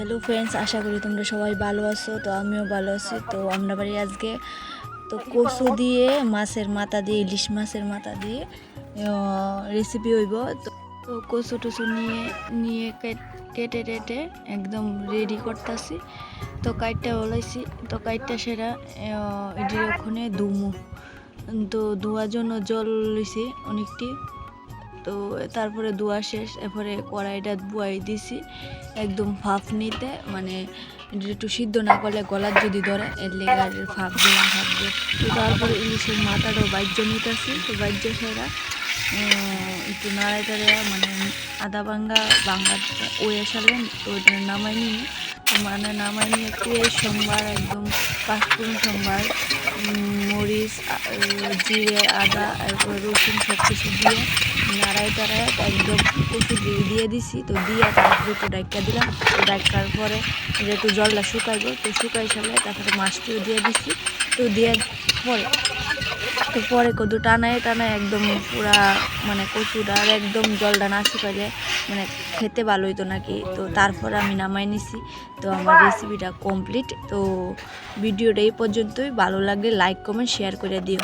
Hello friends, আশা করি তোমরা সবাই ভালো আছো, তো আমিও ভালো আছি। তো আমরা বাড়ি আজকে, তো কচু দিয়ে, মাছের মাথা দিয়ে, ইলিশ মাছের মাথা দিয়ে রেসিপি হইব। তো কচু টচু নিয়ে নিয়ে কেট- কেটে টেটে একদম রেডি করতেছি। তো কাইটটা ওলাইছি, তো কাইটটা সেরা এটির ওখানে দুমু তো ধোয়ার জন্য জল লইছি অনেকটি। তো তারপরে ধোয়া শেষ, এরপরে কড়াইটা বুয়াই দিছি, একদম ফাফ নিতে মানে একটু সিদ্ধ না করলে গলার যদি ধরে, এর লেগে আর ফাঁপ দিলাম ফাঁপ দিয়ে। তো তারপরে ইলিশের মাথাটাও বাইজ্য নিতেছি, তো বাইজ্য সেরা। একটু নাড়াই টাড়াই মানে আদা ভাঙ্গা ভাঙ্গা ওয়ে সালেন তো নামাই নিয়ে মানে নামাই নিয়ে একটু এই সোমবার, একদম পাঁচপুরন সোমবার মরিচ জিরে, আদা, এরপর রসুন সব কিছু দিয়ে টাড়াই একদম কচু দিয়ে দিছি। তো দিয়ে তারপরে একটু ডাইকা দিলাম। তো ডাইকার পরে একটু জলটা শুকাইব, তো শুকাই সালে তারপরে মাছটিও দিয়ে দিছি। তো দিয়ে পরে তো পরে কদু টানায় টানায় একদম পুরা মানে কচুটা আর একদম জলটা না শুকাইলে মানে খেতে ভালো হইতো নাকি। তো তারপর আমি নামাই নিছি। তো আমার রেসিপিটা কমপ্লিট তো ভিডিওটা এই পর্যন্তই। ভালো লাগলে লাইক কমেন্ট শেয়ার করে দিও।